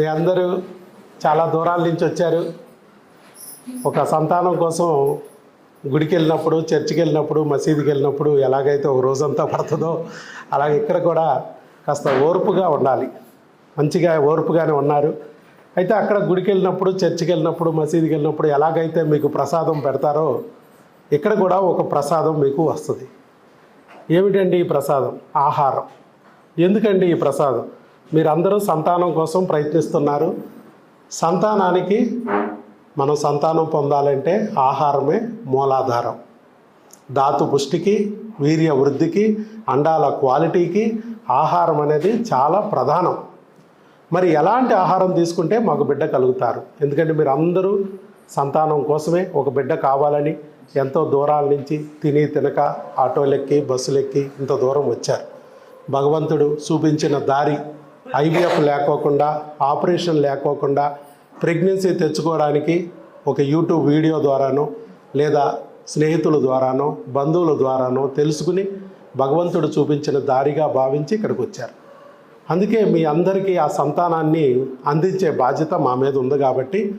మీ అందరూ చాలా దూరాల నుంచి వచ్చారు. ఒక సంతానం కోసం గుడికి వెళ్ళినప్పుడు చర్చికి వెళ్ళినప్పుడు మసీదుకి వెళ్ళినప్పుడు ఎలాగైతే ఒక రోజంతా పడుతుందో అలాగే ఇక్కడ కూడా కాస్త ఓర్పుగా ఉండాలి. మంచిగా ఓర్పుగానే ఉన్నారు. అయితే అక్కడ గుడికి వెళ్ళినప్పుడు చర్చికి వెళ్ళినప్పుడు మసీదుకి వెళ్ళినప్పుడు ఎలాగైతే మీకు ప్రసాదం పెడతారో ఇక్కడ కూడా ఒక ప్రసాదం మీకు వస్తుంది. ఏమిటండి ఈ ప్రసాదం? ఆహారం. ఎందుకండి ఈ ప్రసాదం? మీరందరూ సంతానం కోసం ప్రయత్నిస్తున్నారు. సంతానానికి మనం సంతానం పొందాలంటే ఆహారమే మూలాధారం. ధాతు పుష్టికి వీర్య వృద్ధికి అండాల క్వాలిటీకి ఆహారం అనేది చాలా ప్రధానం. మరి ఎలాంటి ఆహారం తీసుకుంటే మాకు బిడ్డ కలుగుతారు? ఎందుకంటే మీరు అందరూ సంతానం కోసమే ఒక బిడ్డ కావాలని ఎంతో దూరాల నుంచి తిని తినక ఆటోలెక్కి బస్సులెక్కి ఇంత దూరం వచ్చారు. భగవంతుడు చూపించిన దారి ఐవీఎఫ్ లేకోకుండా ఆపరేషన్ లేకోకుండా ప్రెగ్నెన్సీ తెచ్చుకోవడానికి ఒక యూట్యూబ్ వీడియో ద్వారానో లేదా స్నేహితుల ద్వారానో బంధువుల ద్వారానో తెలుసుకుని భగవంతుడు చూపించిన దారిగా భావించి ఇక్కడికి వచ్చారు. అందుకే మీ అందరికీ ఆ సంతానాన్ని అందించే బాధ్యత మా మీద ఉంది కాబట్టి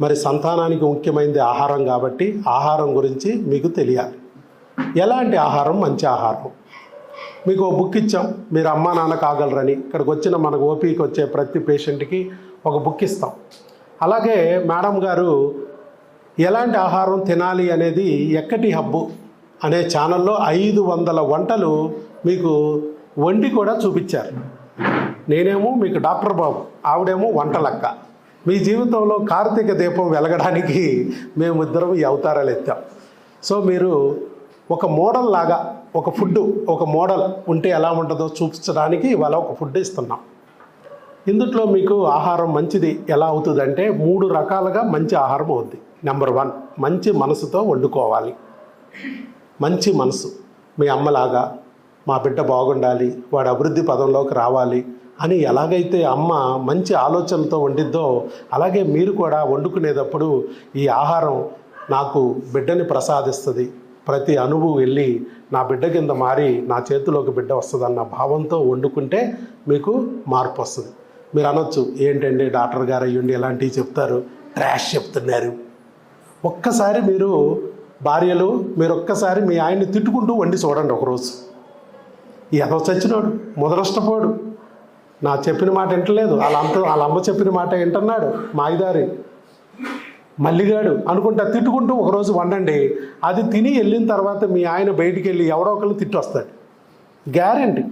మరి సంతానానికి ముఖ్యమైనది ఆహారం కాబట్టి ఆహారం గురించి మీకు తెలియాలి. ఎలాంటి ఆహారం మంచి ఆహారం? మీకు బుక్ ఇచ్చాం. మీరు అమ్మా నాన్న కాగలరని. ఇక్కడికి వచ్చిన మనకు ఓపీకి వచ్చే ప్రతి పేషెంట్కి ఒక బుక్ ఇస్తాం. అలాగే మేడం గారు ఎలాంటి ఆహారం తినాలి అనేది ఎక్కటి హబ్బు అనే ఛానల్లో ఐదు వందల వంటలు మీకు వండి కూడా చూపించారు. నేనేమో మీకు డాక్టర్ బాబు ఆవిడేమో వంటలక్క మీ జీవితంలో కార్తీక దీపం వెలగడానికి మేము ఇద్దరం ఈ అవతారాలు ఎత్తాం. సో మీరు ఒక మోడల్ లాగా ఒక ఫుడ్ ఒక మోడల్ ఉంటే ఎలా ఉంటుందో చూపించడానికి ఇవాళ ఒక ఫుడ్ ఇస్తున్నాం. ఇందుట్లో మీకు ఆహారం మంచిది ఎలా అవుతుందంటే మూడు రకాలుగా మంచి ఆహారం అవుద్ది. నెంబర్ వన్ మంచి మనసుతో వండుకోవాలి. మంచి మనసు. మీ అమ్మలాగా మా బిడ్డ బాగుండాలి వాడు అభివృద్ధి పదంలోకి రావాలి అని ఎలాగైతే అమ్మ మంచి ఆలోచనతో వండిద్దో అలాగే మీరు కూడా వండుకునేటప్పుడు ఈ ఆహారం నాకు బిడ్డని ప్రసాదిస్తుంది ప్రతి అణువు వెళ్ళి నా బిడ్డ కింద మారి నా చేతిలోకి బిడ్డ వస్తుందన్న భావంతో వండుకుంటే మీకు మార్పు వస్తుంది. మీరు అనొచ్చు ఏంటండి డాక్టర్ గారు అయ్యుండి ఎలాంటివి చెప్తారు? ట్రాష్ చెప్తున్నారు. ఒక్కసారి మీరు భార్యలు మీరు ఒక్కసారి మీ ఆయన్ని తిట్టుకుంటూ వండి చూడండి ఒకరోజు. ఏదో చచ్చినాడు మొదలష్టపోడు నా చెప్పిన మాట వింటలేదు. వాళ్ళ అంత వాళ్ళ అమ్మ చెప్పిన మాట వింటున్నాడు మాయిదారి. మల్లిగాడు అనుకుంటా తిట్టుకుంటూ ఒకరోజు వండండి. అది తిని వెళ్ళిన తర్వాత మీ ఆయన బయటికి వెళ్ళి ఎవడో ఒకళ్ళు తిట్టి వస్తాడు. గ్యారంటీ.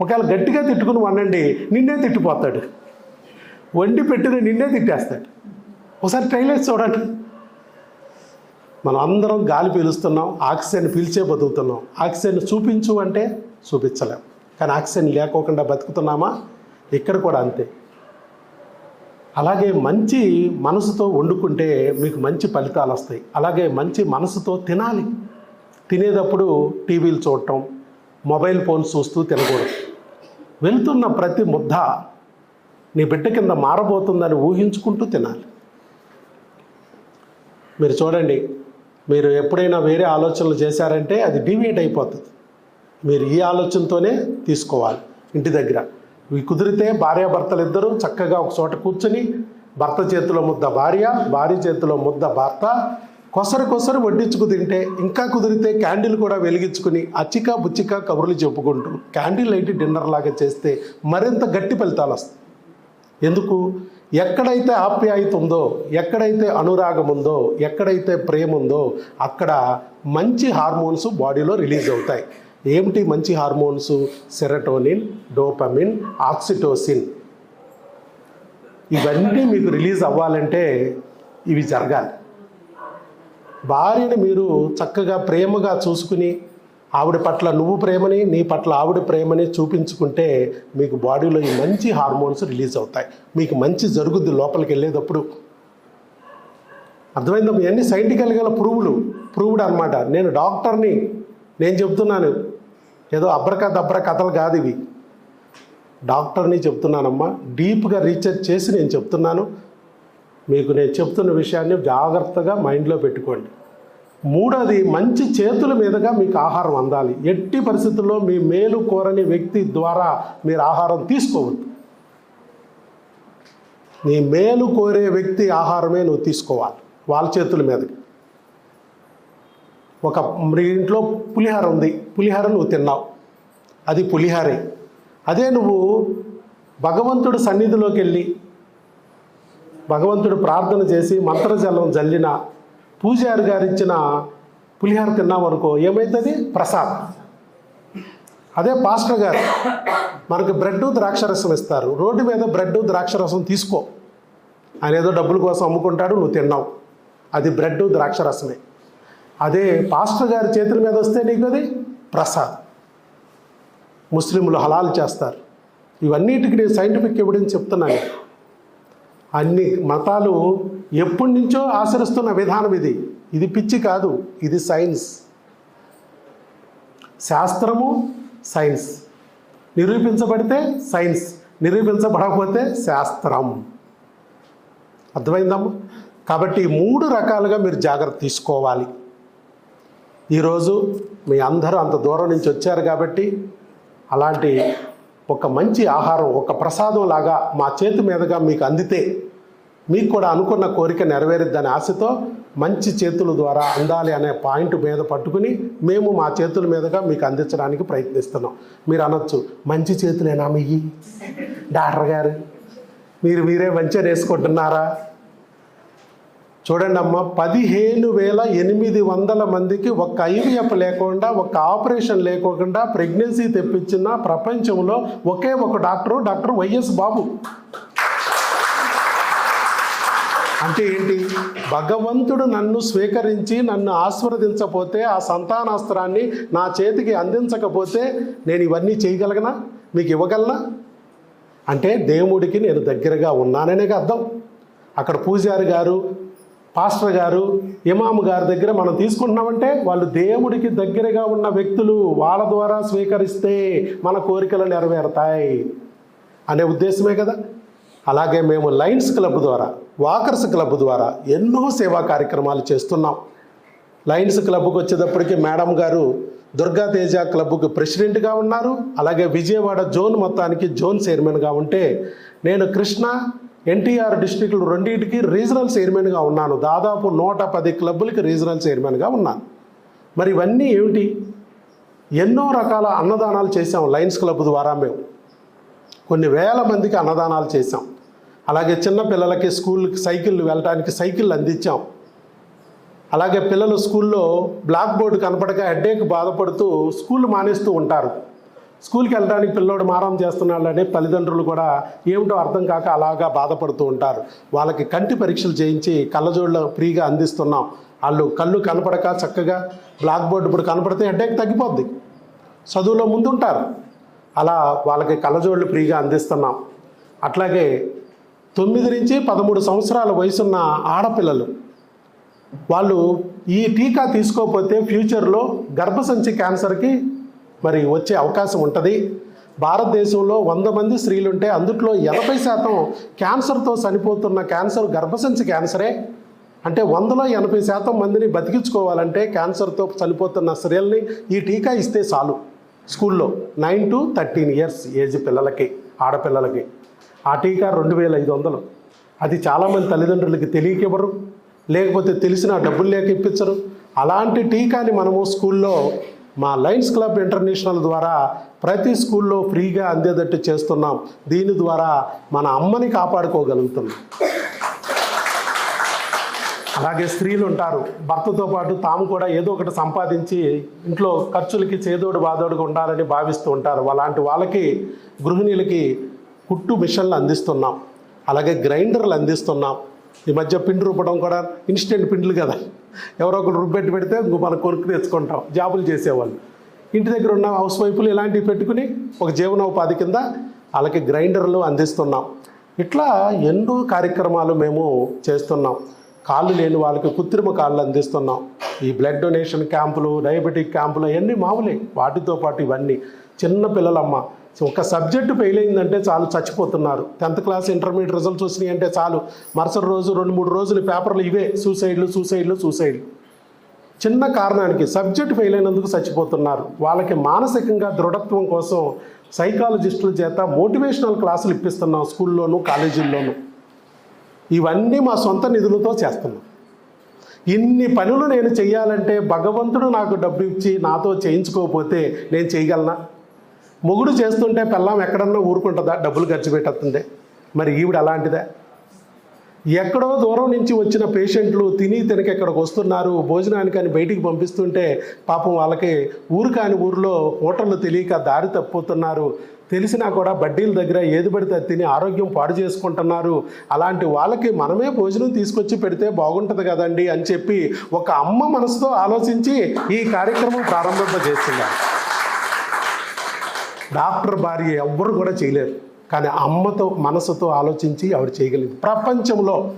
ఒకవేళ గట్టిగా తిట్టుకుని వండండి నిన్నే తిట్టిపోతాడు. వండి పెట్టిన నిన్నే తిట్టేస్తాడు. ఒకసారి ట్రైల్ చూడండి. మనం అందరం గాలి పీలుస్తున్నాం ఆక్సిజన్ పీల్చే బతుకుతున్నాం. ఆక్సిజన్ చూపించు అంటే చూపించలేం. కానీ ఆక్సిజన్ లేకోకుండా బతుకుతున్నామా? ఇక్కడ కూడా అంతే. అలాగే మంచి మనసుతో వండుకుంటే మీకు మంచి ఫలితాలు వస్తాయి. అలాగే మంచి మనసుతో తినాలి. తినేటప్పుడు టీవీలు చూడటం మొబైల్ ఫోన్స్ చూస్తూ తినకూడదు. వెళ్తున్న ప్రతి ముద్ద నీ బిడ్డ కింద మారబోతుందని ఊహించుకుంటూ తినాలి. మీరు చూడండి మీరు ఎప్పుడైనా వేరే ఆలోచనలు చేశారంటే అది డివియేట్ అయిపోతుంది. మీరు ఈ ఆలోచనతోనే తీసుకోవాలి ఇంటి దగ్గర. ఇవి కుదిరితే భార్యాభర్తలిద్దరూ చక్కగా ఒక చోట కూర్చొని భర్త చేతిలో ముద్ద భార్య భార్య చేతిలో ముద్ద భర్త కొసరు కొసరు వడ్డించుకు తింటే ఇంకా కుదిరితే క్యాండిల్ కూడా వెలిగించుకుని అచ్చిక బుచ్చిక కబుర్లు చెప్పుకుంటూ క్యాండిల్ లైట్ డిన్నర్ లాగా చేస్తే మరింత గట్టి ఫలితాలు వస్తాయి. ఎందుకు? ఎక్కడైతే ఆప్యాయత ఉందో ఎక్కడైతే అనురాగం ఉందో ఎక్కడైతే ప్రేమ ఉందో అక్కడ మంచి హార్మోన్స్ బాడీలో రిలీజ్ అవుతాయి. ఏమిటి మంచి హార్మోన్స్? Serotonin dopamine oxytocin. ఇవన్నీ మీకు రిలీజ్ అవ్వాలంటే ఇవి జరగాలి. భార్యని మీరు చక్కగా ప్రేమగా చూసుకుని ఆవిడ పట్ల నువ్వు ప్రేమని నీ పట్ల ఆవిడ ప్రేమని చూపించుకుంటే మీకు బాడీలో ఈ మంచి హార్మోన్స్ రిలీజ్ అవుతాయి. మీకు మంచి జరుగుద్ది లోపలికి వెళ్ళేటప్పుడు. అర్థమైందా? ఇవన్నీ సైంటికల్గా ప్రూవ్డ్ ప్రూవ్డ్ అనమాట నేను డాక్టర్ని నేను చెప్తున్నాను. ఏదో అబ్రక దబ్ర కథలు కాదు ఇవి. డాక్టర్ని చెప్తున్నానమ్మా డీప్గా రీసెర్చ్ చేసి నేను చెప్తున్నాను. మీకు నేను చెప్తున్న విషయాన్ని జాగ్రత్తగా మైండ్లో పెట్టుకోండి. మూడోది మంచి చేతుల మీదుగా మీకు ఆహారం అందాలి. ఎట్టి పరిస్థితుల్లో మీ మేలు కోరని వ్యక్తి ద్వారా మీరు ఆహారం తీసుకోవద్దు. నీ మేలు కోరే వ్యక్తి ఆహారమే నువ్వు తీసుకోవాలి వాళ్ళ చేతుల మీదకి. ఒక మీ ఇంట్లో పులిహార ఉంది. పులిహార నువ్వు తిన్నావు. అది పులిహారే. అదే నువ్వు భగవంతుడు సన్నిధిలోకి వెళ్ళి భగవంతుడు ప్రార్థన చేసి మంత్రజలం జల్లిన పూజారి గారిచ్చిన పులిహార తిన్నామనుకో ఏమవుతుంది ప్రసాద్. అదే పాస్టర్ గారు మనకు బ్రెడ్ ద్రాక్షరసం ఇస్తారు. రోడ్డు మీద బ్రెడ్ ద్రాక్షరసం తీసుకో. ఆయన ఏదో డబ్బుల కోసం అమ్ముకుంటాడు నువ్వు తిన్నావు. అది బ్రెడ్ ద్రాక్షరసమే. అదే పాస్టర్ గారి చేతుల మీద వస్తే నీకు అది ప్రసాద్. ముస్లింలు హలాల్ చేస్తారు. ఇవన్నిటికి నేను సైంటిఫిక్ ఎవిడెన్స్ చెప్తున్నాను. అన్ని మతాలు ఎప్పటి నుంచో ఆచరిస్తున్న విధానం ఇది. ఇది పిచ్చి కాదు. ఇది సైన్స్ శాస్త్రము సైన్స్ నిరూపించబడితే సైన్స్ నిరూపించబడకపోతే శాస్త్రం. అర్థమైందమ్మా? కాబట్టి ఈ మూడు రకాలుగా మీరు జాగ్రత్త తీసుకోవాలి. ఈరోజు మీ అందరూ అంత దూరం నుంచి వచ్చారు కాబట్టి అలాంటి ఒక మంచి ఆహారం ఒక ప్రసాదం లాగా మా చేతి మీదుగా మీకు అందితే మీకు కూడా అనుకున్న కోరిక నెరవేరుద్దనే ఆశతో మంచి చేతుల ద్వారా అందాలి అనే పాయింట్ మీద పట్టుకుని మేము మా చేతుల మీదుగా మీకు అందించడానికి ప్రయత్నిస్తున్నాం. మీరు అనొచ్చు మంచి చేతులేనా మీ డాక్టర్ గారు మీరు మీరే మంచిగా వేసుకుంటున్నారా? చూడండి అమ్మ పదిహేను వేల ఎనిమిది వందల మందికి ఒక్క ఐవీఎఫ్ లేకుండా ఒక్క ఆపరేషన్ లేకుండా ప్రెగ్నెన్సీ తెప్పించిన ప్రపంచంలో ఒకే ఒక డాక్టరు డాక్టర్ వైఎస్ బాబు. అంటే ఏంటి? భగవంతుడు నన్ను స్వీకరించి నన్ను ఆస్వాదించకపోతే ఆ సంతానాస్త్రాన్ని నా చేతికి అందించకపోతే నేను ఇవన్నీ చేయగలగనా? మీకు ఇవ్వగలనా? అంటే దేవుడికి నేను దగ్గరగా ఉన్నాననే అర్థం. అక్కడ పూజారి గారు పాస్టర్ గారు ఇమాము గారి దగ్గర మనం తీసుకుంటున్నామంటే వాళ్ళు దేవుడికి దగ్గరగా ఉన్న వ్యక్తులు వాళ్ళ ద్వారా స్వీకరిస్తే మన కోరికలు నెరవేరుతాయి అనే ఉద్దేశమే కదా. అలాగే మేము లయన్స్ క్లబ్ ద్వారా వాకర్స్ క్లబ్ ద్వారా ఎన్నో సేవా కార్యక్రమాలు చేస్తున్నాం. లయన్స్ క్లబ్కి వచ్చేటప్పటికి మేడం గారు దుర్గా తేజ క్లబ్కు ప్రెసిడెంట్గా ఉన్నారు. అలాగే విజయవాడ జోన్ మొత్తానికి జోన్ చైర్మన్గా ఉంటే నేను కృష్ణ ఎన్టీఆర్ డిస్టిక్లు రెండింటికి రీజనల్ చైర్మన్గా ఉన్నాను. దాదాపు నూట పది క్లబ్బులకి రీజనల్ చైర్మన్గా ఉన్నాను. మరి ఇవన్నీ ఏమిటి? ఎన్నో రకాల అన్నదానాలు చేసాం లయన్స్ క్లబ్ ద్వారా మేము. కొన్ని వేల మందికి అన్నదానాలు చేసాం అలాగే చిన్న పిల్లలకి స్కూల్కి సైకిల్ వెళ్ళడానికి సైకిల్ అందించాం. అలాగే పిల్లలు స్కూల్లో బ్లాక్ బోర్డు కనపడక హెడ్ఏక్ బాధపడుతూ స్కూల్ మానేస్తూ ఉంటారు. స్కూల్కి వెళ్ళడానికి పిల్లోడు మారం చేస్తున్నాడని తల్లిదండ్రులు కూడా ఏమిటో అర్థం కాక అలాగా బాధపడుతూ ఉంటారు. వాళ్ళకి కంటి పరీక్షలు చేయించి కళ్ళజోళ్ళు ఫ్రీగా అందిస్తున్నాం. వాళ్ళు కళ్ళు కనపడక చక్కగా బ్లాక్ బోర్డు ఇప్పుడు కనపడితే హెడ్ఏక్ తగ్గిపోద్ది. చదువులో ముందుంటారు. అలా వాళ్ళకి కళ్ళజోళ్ళు ఫ్రీగా అందిస్తున్నాం. అట్లాగే తొమ్మిది నుంచి పదమూడు సంవత్సరాల వయసున్న ఆడపిల్లలు వాళ్ళు ఈ టీకా తీసుకోకపోతే ఫ్యూచర్లో గర్భసంచి క్యాన్సర్కి మరి వచ్చే అవకాశం ఉంటుంది. భారతదేశంలో వంద మంది స్త్రీలుంటే అందుట్లో ఎనభై శాతం క్యాన్సర్తో చనిపోతున్న క్యాన్సర్ గర్భసంచి క్యాన్సరే. అంటే వందలో ఎనభై శాతం మందిని బతికించుకోవాలంటే క్యాన్సర్తో చనిపోతున్న స్త్రీల్ని ఈ టీకా ఇస్తే చాలు. స్కూల్లో nine to thirteen years age పిల్లలకి ఆడపిల్లలకి. ఆ టీకా రెండు వేల ఐదు వందలు. అది చాలామంది తల్లిదండ్రులకి తెలియకివ్వరు. లేకపోతే తెలిసిన డబ్బులు లేక ఇప్పించరు. అలాంటి టీకాని మనము స్కూల్లో మా లయన్స్ క్లబ్ ఇంటర్నేషనల్ ద్వారా ప్రతి స్కూల్లో ఫ్రీగా అందేటట్టు చేస్తున్నాం. దీని ద్వారా మన అమ్మని కాపాడుకోగలుగుతున్నాం. అలాగే స్త్రీలు ఉంటారు భర్తతో పాటు తాము కూడా ఏదో ఒకటి సంపాదించి ఇంట్లో ఖర్చులకి చేదోడు బాదోడుగా ఉండాలని భావిస్తూ ఉంటారు. అలాంటి వాళ్ళకి గృహిణీలకి కుట్టు మిషన్లు అందిస్తున్నాం. అలాగే గ్రైండర్లు అందిస్తున్నాం. ఈ మధ్య పిండి రూపడం కూడా ఇన్స్టెంట్ పిండ్లు కదా. ఎవరో ఒకరు రుబ్బెట్టి పెడితే ఇంకో మనం కొనుక్కు తెచ్చుకుంటాం. జాబులు చేసేవాళ్ళు. ఇంటి దగ్గర ఉన్న హౌస్ వైపులు ఇలాంటివి పెట్టుకుని ఒక జీవనోపాధి కింద వాళ్ళకి గ్రైండర్లు అందిస్తున్నాం. ఇట్లా ఎన్నో కార్యక్రమాలు మేము చేస్తున్నాం. కాళ్ళు లేని వాళ్ళకి కృత్రిమ కాళ్ళు అందిస్తున్నాం. ఈ బ్లడ్ డొనేషన్ క్యాంపులు డయాబెటిక్ క్యాంపులు అవన్నీ మామూలే. వాటితో పాటు ఇవన్నీ. చిన్న పిల్లలమ్మ ఒక సబ్జెక్టు ఫెయిల్ అయిందంటే చాలు చచ్చిపోతున్నారు. టెన్త్ క్లాస్ ఇంటర్మీడియట్ రిజల్ట్స్ వచ్చినాయి అంటే చాలు. మరుసటి రోజు రెండు మూడు రోజులు పేపర్లు ఇవే. సూసైడ్లు సూసైడ్లు సూసైడ్లు చిన్న కారణానికి సబ్జెక్ట్ ఫెయిల్ అయినందుకు చచ్చిపోతున్నారు. వాళ్ళకి మానసికంగా దృఢత్వం కోసం సైకాలజిస్టుల చేత మోటివేషనల్ క్లాసులు ఇప్పిస్తున్నాం స్కూల్లోనూ కాలేజీల్లోనూ. ఇవన్నీ మా సొంత నిధులతో చేస్తున్నాం. ఇన్ని పనులు నేను చేయాలంటే భగవంతుడు నాకు డబ్బు ఇచ్చి నాతో చేయించుకోకపోతే నేను చేయగలనా? మొగుడు చేస్తుంటే పెళ్ళాం ఎక్కడన్నా ఊరుకుంటుందా? డబ్బులు ఖర్చు పెట్టేస్తుంది మరి ఈవిడ అలాంటిదే? ఎక్కడో దూరం నుంచి వచ్చిన పేషెంట్లు తిని తినక ఇక్కడికి వస్తున్నారు. భోజనానికని బయటికి పంపిస్తుంటే పాపం వాళ్ళకి ఊరు కాని ఊరిలో హోటళ్ళు తెలియక దారి తప్పుతున్నారు తెలిసినా కూడా బడ్డీల దగ్గర ఏది పడితే అది తిని ఆరోగ్యం పాడు చేసుకుంటున్నారు. అలాంటి వాళ్ళకి మనమే భోజనం తీసుకొచ్చి పెడితే బాగుంటుంది కదండి అని చెప్పి ఒక అమ్మ మనసుతో ఆలోచించి ఈ కార్యక్రమం ప్రారంభింపజేస్తున్నారు డాక్టర్ భార్య ఎవ్వరు కూడా చేయలేరు. కానీ అమ్మతో మనసుతో ఆలోచించి ఆవిడ చేయగలిగింది. ప్రపంచంలో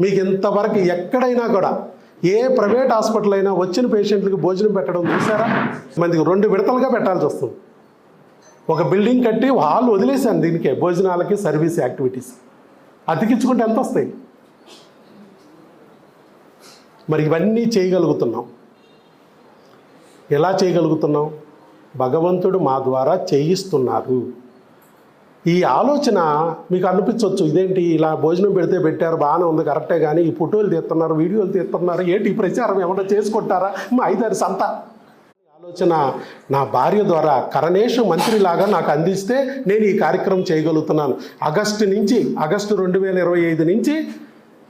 మీకు ఇంతవరకు ఎక్కడైనా కూడా ఏ ప్రైవేట్ హాస్పిటల్ అయినా వచ్చిన పేషెంట్లకు భోజనం పెట్టడం చూసారా? మందికి రెండు విడతలుగా పెట్టాల్సి వస్తుంది. ఒక బిల్డింగ్ కట్టి హాల్ వదిలేశాను దీనికే భోజనాలకి సర్వీస్ యాక్టివిటీస్. అతికించుకుంటే ఎంత వస్తాయి? మరి ఇవన్నీ చేయగలుగుతున్నాం. ఎలా చేయగలుగుతున్నాం? భగవంతుడు మా ద్వారా చేయిస్తున్నారు. ఈ ఆలోచన మీకు అనిపించవచ్చు ఇదేంటి ఇలా భోజనం పెడితే పెట్టారు బాగానే ఉంది కరెక్టే కానీ ఈ ఫోటోలు తీస్తున్నారు వీడియోలు తీస్తున్నారు ఏంటి ఈ ప్రచారం? ఏమన్నా చేసుకుంటారా? మా ఐదారు సంత. ఆలోచన నా భార్య ద్వారా కరణేష్ మంత్రిలాగా నాకు అందిస్తే నేను ఈ కార్యక్రమం చేయగలుగుతున్నాను. ఆగస్టు నుంచి ఆగస్టు రెండు వేల ఇరవై ఐదు నుంచి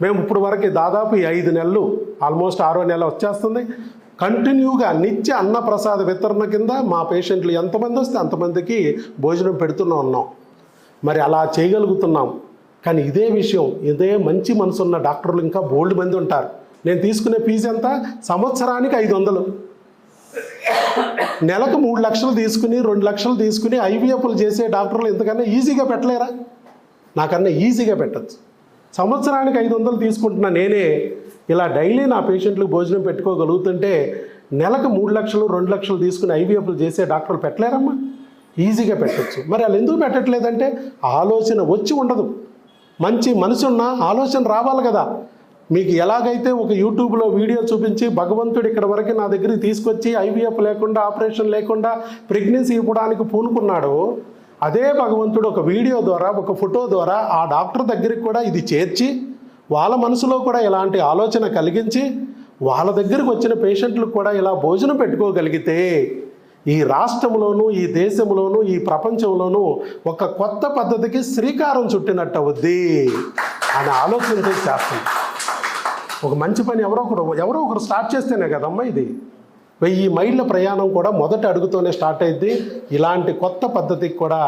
మేము ఇప్పుడు వరకు దాదాపు ఈ ఐదు నెలలు ఆల్మోస్ట్ ఆరో నెల వచ్చేస్తుంది. కంటిన్యూగా నిత్య అన్నప్రసాద వితరణ కింద మా పేషెంట్లు ఎంతమంది వస్తే అంతమందికి భోజనం పెడుతూనే ఉన్నాం. మరి అలా చేయగలుగుతున్నాం. కానీ ఇదే విషయం ఇదే మంచి మనసున్న డాక్టర్లు ఇంకా బోల్డ్ మంది ఉంటారు. నేను తీసుకునే ఫీజు ఎంత? సంవత్సరానికి ఐదు వందలు నెలకు మూడు లక్షలు తీసుకుని రెండు లక్షలు తీసుకుని ఐవీఎఫ్లు చేసే డాక్టర్లు ఇంతకన్నా ఈజీగా పెట్టలేరా? నాకన్నా ఈజీగా పెట్టచ్చు. సంవత్సరానికి ఐదు వందలు తీసుకుంటున్నా నేనే ఇలా డైలీ నా పేషెంట్లు భోజనం పెట్టుకోగలుగుతుంటే నెలకు మూడు లక్షలు రెండు లక్షలు తీసుకుని ఐవీఎఫ్లు చేసే డాక్టర్లు పెట్టలేరమ్మా. ఈజీగా పెట్టచ్చు. మరి వాళ్ళు ఎందుకు పెట్టట్లేదంటే ఆలోచన వచ్చి ఉండదు. మంచి మనసు ఉన్న ఆలోచన రావాలి కదా. మీకు ఎలాగైతే ఒక యూట్యూబ్లో వీడియో చూపించి భగవంతుడు ఇక్కడ వరకు నా దగ్గరికి తీసుకొచ్చి ఐవీఎఫ్ లేకుండా ఆపరేషన్ లేకుండా ప్రెగ్నెన్సీ ఇవ్వడానికి పూనుకున్నాడు అదే భగవంతుడు ఒక వీడియో ద్వారా ఒక ఫోటో ద్వారా ఆ డాక్టర్ దగ్గరికి కూడా ఇది చేర్చి వాళ్ళ మనసులో కూడా ఇలాంటి ఆలోచన కలిగించి వాళ్ళ దగ్గరకు వచ్చిన పేషెంట్లకు కూడా ఇలా భోజనం పెట్టుకోగలిగితే ఈ రాష్ట్రంలోనూ ఈ దేశంలోనూ ఈ ప్రపంచంలోనూ ఒక కొత్త పద్ధతికి శ్రీకారం చుట్టినట్టు అవుద్ది అని ఆలోచనతో చేస్తుంది ఒక మంచి పని ఎవరో ఒకరు ఎవరో ఒకరు స్టార్ట్ చేస్తేనే కదమ్మా ఇది. వెయ్యి మైళ్ళ ప్రయాణం కూడా మొదట అడుగుతోనే స్టార్ట్ అయింది ఇలాంటి కొత్త పద్ధతికి కూడా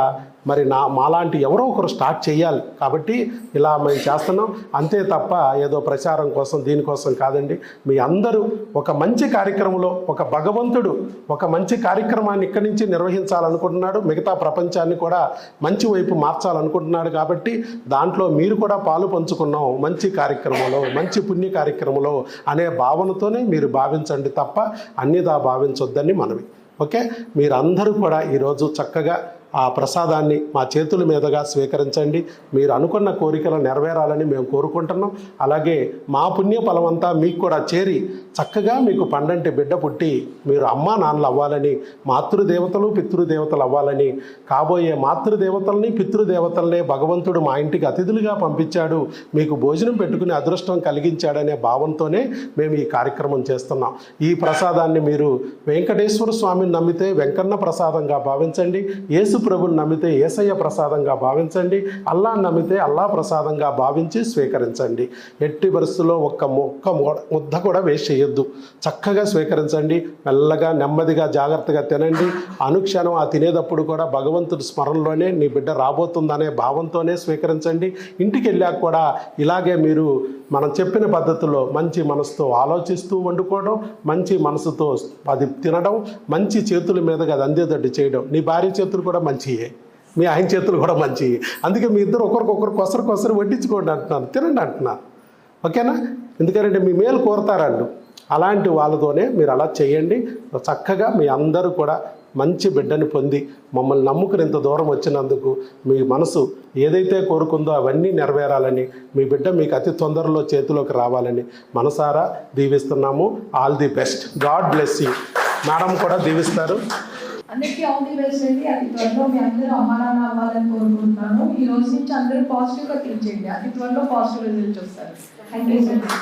మరి నా మాలాంటి ఎవరో ఒకరు స్టార్ట్ చేయాలి. కాబట్టి ఇలా మేము చేస్తున్నాం. అంతే తప్ప ఏదో ప్రచారం కోసం దీనికోసం కాదండి. మీ అందరూ ఒక మంచి కార్యక్రమంలో ఒక భగవంతుడు ఒక మంచి కార్యక్రమాన్ని ఇక్కడి నుంచి నిర్వహించాలనుకుంటున్నాడు. మిగతా ప్రపంచాన్ని కూడా మంచి వైపు మార్చాలనుకుంటున్నాడు కాబట్టి దాంట్లో మీరు కూడా పాలు పంచుకున్నాం. మంచి కార్యక్రమంలో మంచి పుణ్య కార్యక్రమంలో అనే భావనతోనే మీరు భావించండి తప్ప అన్నిదా భావించొద్దని మనవి. ఓకే? మీరందరూ కూడా ఈరోజు చక్కగా ఆ ప్రసాదాన్ని మా చేతుల మీదుగా స్వీకరించండి. మీరు అనుకున్న కోరికలు నెరవేరాలని మేము కోరుకుంటున్నాం. అలాగే మా పుణ్య ఫలమంతా మీకు కూడా చేరి చక్కగా మీకు పండంటి బిడ్డ పుట్టి మీరు అమ్మా నాన్నలు అవ్వాలని మాతృదేవతలు పితృదేవతలు అవ్వాలని కాబోయే మాతృదేవతల్ని పితృదేవతల్నే భగవంతుడు మా ఇంటికి అతిథులుగా పంపించాడు. మీకు భోజనం పెట్టుకుని అదృష్టం కలిగించాడనే భావంతోనే మేము ఈ కార్యక్రమం చేస్తున్నాం. ఈ ప్రసాదాన్ని మీరు వెంకటేశ్వర స్వామిని నమ్మితే వెంకన్న ప్రసాదంగా భావించండి. యేసు ప్రభుని నమ్మితే ఏసయ్య ప్రసాదంగా భావించండి అల్లా నమ్మితే అల్లా ప్రసాదంగా భావించి స్వీకరించండి. ఎట్టి పరిస్థితుల్లో ఒక్క మొక్క ముద్ద కూడా వేస్ట్ చేయొద్దు. చక్కగా స్వీకరించండి మెల్లగా నెమ్మదిగా జాగ్రత్తగా తినండి. అనుక్షణం ఆ తినేటప్పుడు కూడా భగవంతుడి స్మరణలోనే నీ బిడ్డ రాబోతుందనే భావంతోనే స్వీకరించండి. ఇంటికి వెళ్ళాక కూడా ఇలాగే మీరు మనం చెప్పిన పద్ధతిలో మంచి మనసుతో ఆలోచిస్తూ వండుకోవడం మంచి మనసుతో అది తినడం మంచి చేతుల మీదగా అది అందేటట్టు చేయడం నీ భార్య చేతులు కూడా మంచియే. మీ ఆయన చేతులు కూడా మంచివి అందుకే మీ ఇద్దరు ఒకరికొకరు కొసరు కొసరు వడ్డించుకోండి అంటున్నాను. తినండి అంటున్నాను. ఓకేనా? ఎందుకంటే మీ మేలు కోరతారండు. అలాంటి వాళ్ళతోనే మీరు అలా చేయండి. చక్కగా మీ అందరూ కూడా మంచి బిడ్డని పొంది మమ్మల్ని నమ్ముకుని ఇంత దూరం వచ్చినందుకు మీ మనసు ఏదైతే కోరుకుందో అవన్నీ నెరవేరాలని మీ బిడ్డ మీకు అతి తొందరలో చేతిలోకి రావాలని మనసారా దీవిస్తున్నాము. All the best. God bless you. Madam కూడా దీవిస్తారు. అందరికీ ఆల్ ది బెస్ట్ అండి. అతి త్వరలో మీ అందరూ అమ్మా అవ్వాలని కోరుకుంటున్నాను. ఈ రోజు నుంచి అందరూ పాజిటివ్గా థింక్ చేయండి. అతి త్వరలో పాజిటివ్ రిజల్ట్ వస్తారు. Thank you so much